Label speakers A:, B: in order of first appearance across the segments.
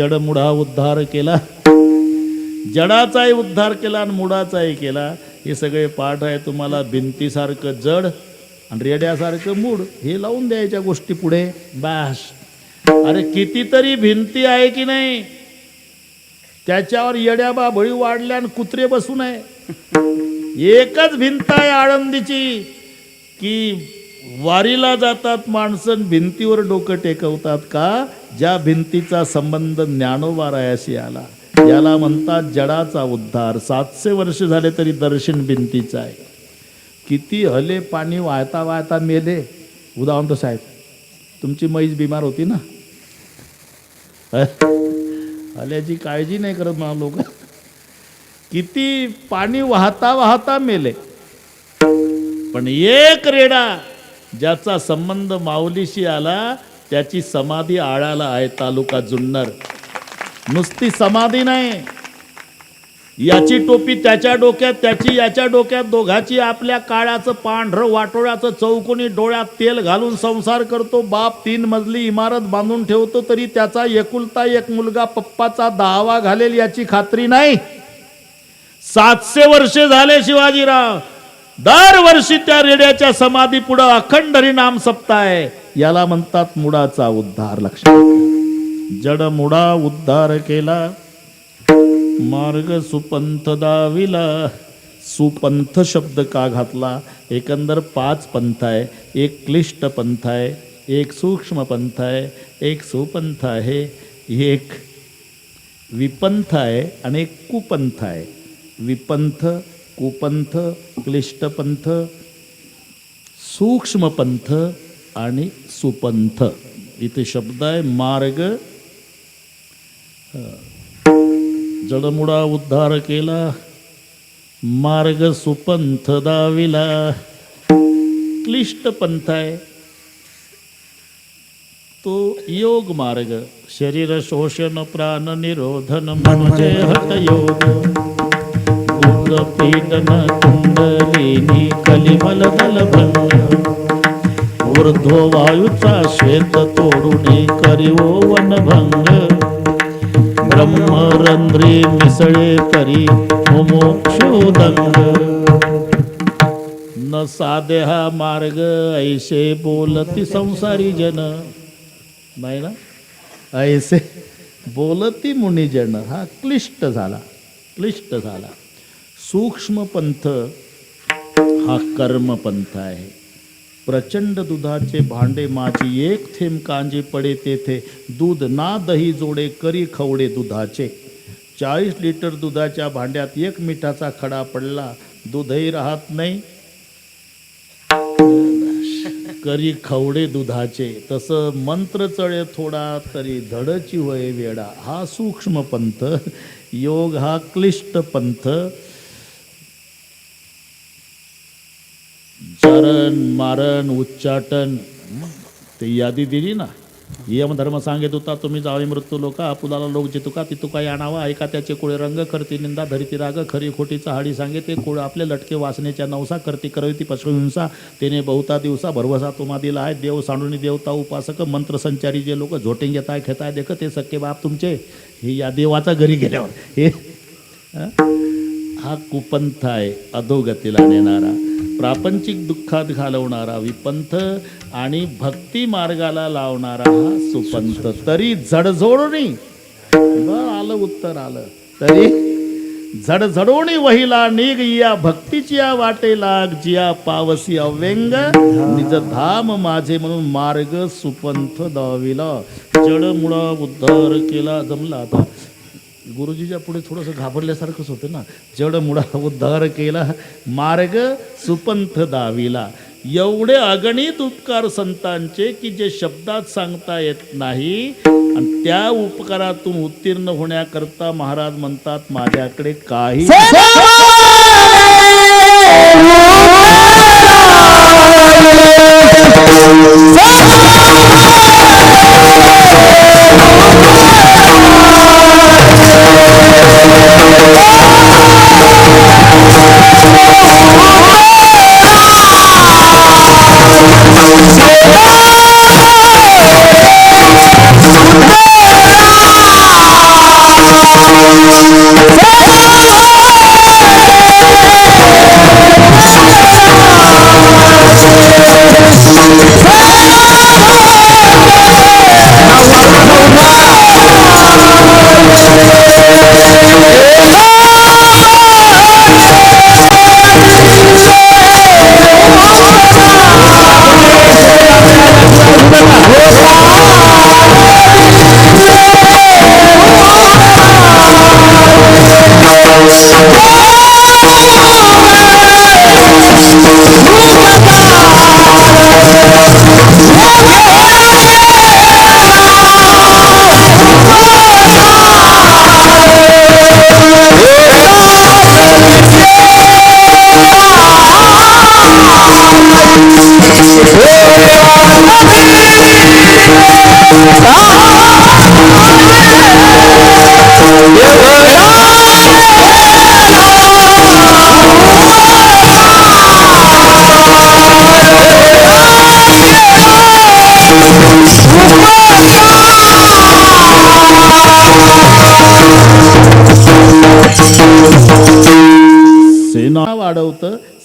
A: जडमुढा उद्धार केला. जडाचाही उद्धार केला आणि मुडाचाही केला. हे सगळे पाठ आहे तुम्हाला भिंतीसारखं जड आणि रेड्यासारखं मूड. हे लावून द्यायच्या गोष्टी पुढे. बास. अरे कितीतरी भिंती आहे की नाही? त्याच्यावर येड्या बाबळी वाढल्या आणि कुत्रे बसू नये. एकच भिंत आहे आळंदीची की वारीला जातात माणसं भिंतीवर डोकं टेकवतात का? ज्या भिंतीचा संबंध ज्ञानोबारायाशी आला याला म्हणतात जडाचा उद्धार. सातशे वर्ष झाले तरी दर्शन भिंतीचं आहे. किती हले पाणी वाहता वाहता मेले. उदाहरण तो साहेब तुमची मैज बिमार होती ना? हल्याची काळजी नाही करत मला लोक. किती पाणी वाहता वाहता मेले. पण एक रेडा ज्याचा संबंध माऊलीशी आला त्याची समाधी आळाला आहे तालुका जुन्नर. नुसती समाधी नाही. याची टोपी त्याच्या डोक्यात त्याची याच्या डोक्यात दोघाची आपल्या काळाचं पांढरं वाटोळ्याचं चौकोनी डोळ्यात तेल घालून संसार करतो. बाप तीन मजली इमारत बांधून ठेवतो तरी त्याचा एकुलता एक मुलगा पप्पाचा दहावा घालेल याची खात्री नाही. सातशे वर्षे झाले शिवाजीराव. दरवर्षी त्या रेड्याच्या समाधी पुढं अखंड हरिनाम सप्ताह याला म्हणतात मुडाचा उद्धार. लक्षात जड मुडा उद्धार केला मार्ग सुपंथ दाविला सुपंथ शब्द का घातला? एकंदर पाच पंथ आहे. एक क्लिष्ट पंथ आहे एक सूक्ष्म पंथ आहे एक सुपंथ आहे एक विपंथ आहे आणि एक कुपंथ आहे. विपंथ कुपंथ क्लिष्टपंथ सूक्ष्मपंथ आणि सुपंथ. इथे शब्द आहे मार्ग. जडमुडा उद्धार केला. मार्ग सुपंथ दाविला. क्लिष्ट पंथ आहे. तो योग मार्ग. शरीर शोषण प्राण निरोधन म्हणजे हट योग. कुंडलिनी कलिमल दलभंग. वृद्धो वायूचा श्वेत तोडून करिवो वनभंग ब्रह्मरंध्री मिसळे करी मोक्षोदंग न साधे हा मार्ग ऐसे बोलती संसारी जन. नाही ना? ऐसे बोलती मुनिजन हा क्लिष्ट झाला क्लिष्ट झाला. सूक्ष्म पंथ हा कर्मपंथ आहे. प्रचंड दुधाचे भांडे माझी एक थेंब कांजी पडे तेथे. दूध ना दही जोडे करी खवडे दुधाचे. चाळीस लिटर दुधाच्या भांड्यात एक मिठाचा खडा पडला. दूधही राहत नाही. करी खवडे दुधाचे. तसं मंत्र चळे थोडा तरी धडची वय वेडा. हा सूक्ष्म पंथ योग हा क्लिष्ट पंथ चरण मारण उच्चाटन. ते यादी दिली ना? यम धर्म सांगत होता तुम्ही जावे मृत्यू लोका आपुलाला लोक जितुका तुका ती तुका आणावा ऐका त्याचे कुळे रंग करती निंदा धरती राग खरी खोटीचा हाडी सांगे ते कुळ आपले लटके वासनेच्या नवसा करती करविती पशुहिंसा. तिने बहुता दिवसा भरवसा तुम्हा दिला आहे. देव सांडूनी देवता उपासक मंत्र संचारी जे लोक झोटिंग घेताय खेताय देख ते सक्के बाप तुमचे. हे या देवाचा घरी गेल्यावर. हे हा कुपंथ आहे अधोगतीला नेणारा. प्रापंचिक दुःखात घालवणारा विपंथ आणि भक्ती मार्गाला लावणारा हा सुपंथ. तरी झडझोडणी बर आलं उत्तर आलं. तरी झडझडोणी वहिला निघ या भक्तीची या वाटे लाग जिया पावसी अव्यंग. निज धाम माझे म्हणून मार्ग सुपंथ दाविला. जडमुळा उद्धार केला जमला आता. गुरुजीच्या पुढे थोडंसं घाबरल्यासारखंच होतं ना. जडमुळा उद्धार केला मार्ग सुपंथ दाविला. एवढे अगणित उपकार संतांचे की जे शब्दात सांगता येत नाही आणि त्या उपकारातून उत्तीर्ण होण्याकरता महाराज म्हणतात माझ्याकडे काही सेना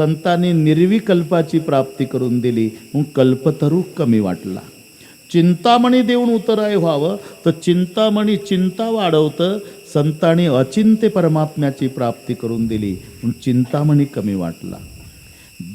A: संतांनी निर्विकल्पाची प्राप्ती करून दिली. मग कल्पतरू कमी वाटला. चिंतामणी देऊन उतराय व्हावं. तर चिंतामणी चिंता वाढवतं. संतांनी अचिंत्य परमात्म्याची प्राप्ती करून दिली. म्हणून चिंतामणी कमी वाटला.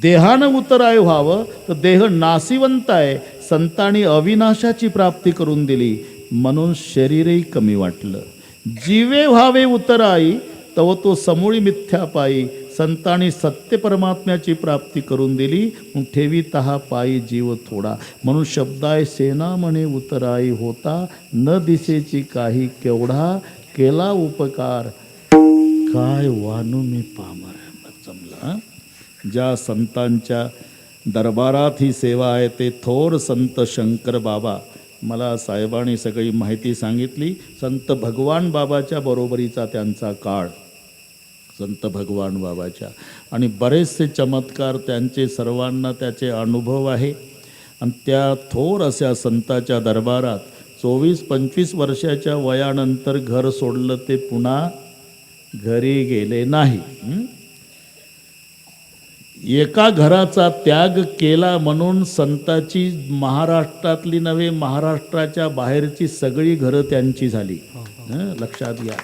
A: देहानं उतराय व्हावं. तर देह नाशिवंत आहे. संतांनी अविनाशाची प्राप्ती करून दिली. म्हणून शरीरही कमी वाटलं. जीवे व्हावे उतराई. तव तो समूळी मिथ्या पायी संतांनी सत्य परमात्म्याची प्राप्ती करून दिली. मग ठेवी तहा पायी जीव थोडा. म्हणून शब्दाय सेना म्हणे उतराई होता. न दिसेची काही केवढा. केला उपकार. काय वानू मी पामर. जमला ज्या संतांच्या दरबारात ही सेवा आहे ते थोर संत शंकर बाबा. मला साहेबांनी सगळी माहिती सांगितली. संत भगवान बाबाच्या बरोबरीचा त्यांचा काळ. संत भगवान बाबाच्या. आणि बरेचसे चमत्कार त्यांचे सर्वांना त्याचे अनुभव आहे. आणि त्या थोर अशा संताच्या दरबारात चोवीस पंचवीस वर्षाच्या वयानंतर घर सोडलं ते पुन्हा घरी गेले नाही. हं? एका घराचा त्याग केला म्हणून संताची महाराष्ट्रातली नव्हे महाराष्ट्राच्या बाहेरची सगळी घरं त्यांची झाली. हं, लक्षात घ्या.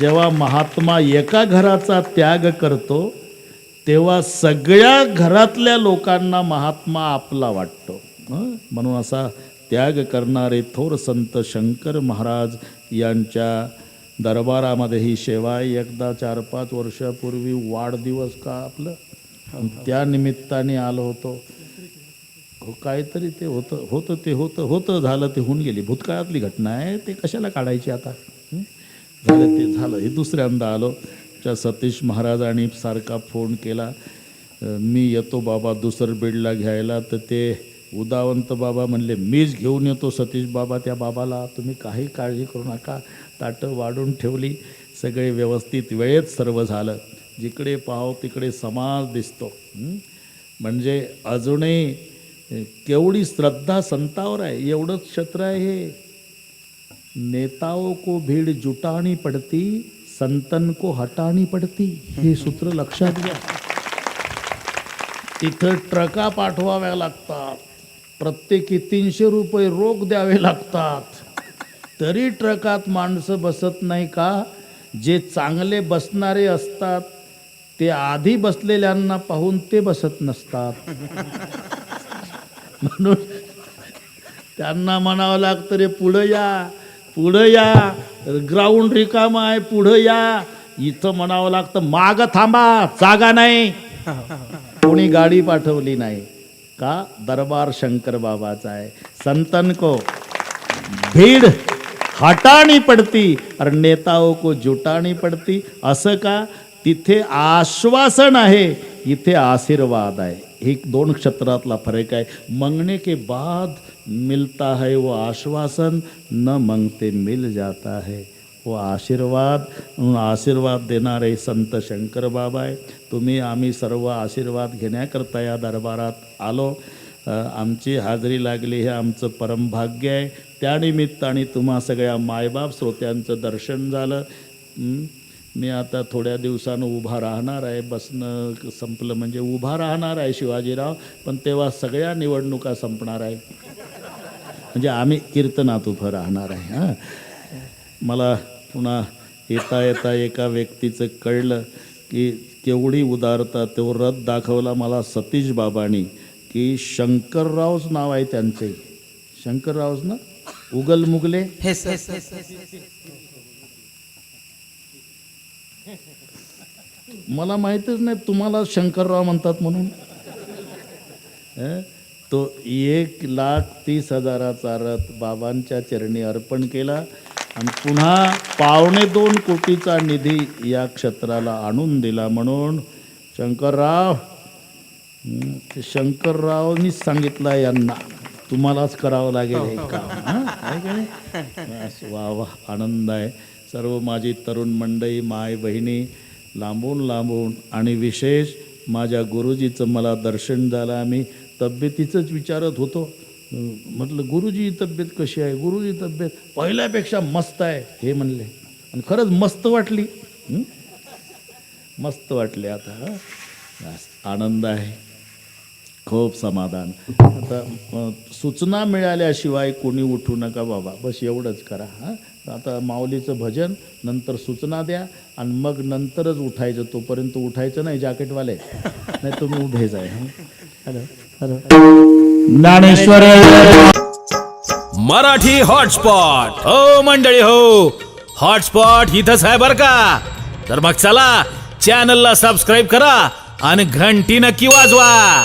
A: जेव्हा महात्मा एका घराचा त्याग करतो तेव्हा सगळ्या घरातल्या लोकांना महात्मा आपला वाटतो. हं? म्हणून असा त्याग करणारे थोर संत शंकर महाराज यांच्या दरबारामध्ये ही सेवा एकदा चार पाच वर्षापूर्वी वाढदिवस का आपलं? त्या निमित्ताने आलो होतो. हो काहीतरी ते होतं होतं ते होतं होतं झालं ते होऊन गेली. भूतकाळातली घटना आहे ते कशाला काढायची आता? झालं ते झालं. हे दुसऱ्यांदा आलो. त्या सतीश महाराजांनी सारखा फोन केला. मी येतो बाबा दुसरं बेडला घ्यायला. तर ते उदावंत बाबा म्हणले मीच घेऊन येतो सतीश बाबा त्या बाबाला तुम्ही काही काळजी करू नका. ताटं वाढून ठेवली. सगळे व्यवस्थित वेळेत सर्व झालं. जिकडे पाहो तिकडे समाज दिसतो. म्हणजे अजूनही केवढी श्रद्धा संतावर आहे. एवढंच क्षेत्र आहे हे. नेताओं को भीड़ जुटानी पड़ती संतन को हटानी पड़ती। हे सूत्र लक्षात घ्या। तिथं ट्रका पाठवाव्या लागतात. प्रत्येकी तीनशे रुपये रोख द्यावे लागतात. तरी ट्रकात माणसं बसत नाही का? जे चांगले बसणारे असतात ते आधी बसलेल्यांना पाहून ते बसत नसतात. म्हणून त्यांना म्हणावं लागतं रे पुढं या. पुढं या. ग्राउंड रिकाम आहे पुढं या. इथं म्हणावं लागतं माग थांबा जागा नाही. कोणी गाडी पाठवली नाही. का? दरबार शंकर बाबाचा आहे. संतन को भीड़ हटाणी पडती. अरे नेताओं को जुटाणी पडती. असं का? तिथे आश्वासन आहे. इथे आशीर्वाद आहे. ही दोन क्षेत्रातला फरक आहे. मंगणे के बाद मिलता है वो आश्वासन न मंगते मिल जाता है व आशीर्वाद. म्हणून आशीर्वाद देणारे संत शंकर बाबा आहे. तुम्ही आम्ही सर्व आशीर्वाद घेण्याकरता या दरबारात आलो. आमची हाजरी लागली हे आमचं परमभाग्य आहे. त्यानिमित्ताने तुम्हा सगळ्या मायबाप श्रोत्यांचं दर्शन झालं. मी आता थोड्या दिवसानं उभा राहणार आहे. बसणं संपलं म्हणजे उभा राहणार आहे शिवाजीराव पण तेव्हा सगळ्या निवडणुका संपणार आहे. म्हणजे आम्ही कीर्तनात उभं राहणार आहे हां. मला पुन्हा येता येता एका व्यक्तीचं कळलं की केवढी उदारता तो रथ दाखवला मला सतीश बाबांनी की शंकररावच नाव आहे त्यांचे. शंकररावच ना? उगल मुगले? मला माहीतच नाही तुम्हाला शंकरराव म्हणतात म्हणून. तो एक लाख तीस हजाराचा रथ बाबांच्या चरणी अर्पण केला आणि पुन्हा पावणे दोन कोटीचा निधी या क्षेत्राला आणून दिला म्हणून शंकरराव शंकररावनीच सांगितलं यांना. तुम्हालाच करावं लागेल हे काम वा वा आनंद आहे. सर्व माझी तरुण मंडळी माय बहिणी लांबून लांबून आणि विशेष माझ्या गुरुजीचं मला दर्शन झालं. आम्ही तब्येतीचंच विचारत होतो. म्हटलं गुरुजी तब्येत कशी आहे? गुरुजी तब्येत पहिल्यापेक्षा मस्त आहे. हे म्हणले. आणि खरंच मस्त वाटली. मस्त वाटले आता. आनंद आहे. खूप समाधान. आता सूचना मिळाल्याशिवाय कोणी उठू नका बाबा. बस एवढंच करा हां? आता माऊलीचं भजन नंतर सूचना द्या आणि मग नंतरच उठायचं. तोपर्यंत उठायचं नाही जॅकेटवाले. नाही तुम्ही आहे हं? Hello hello. Dnyaneshwar.
B: Marathi hotspot. हो मंडळी हो. हॉटस्पॉट इथंच आहे बर का? तर मग चला चॅनलला सबस्क्राईब करा आणि घंटी नक्की वाजवा.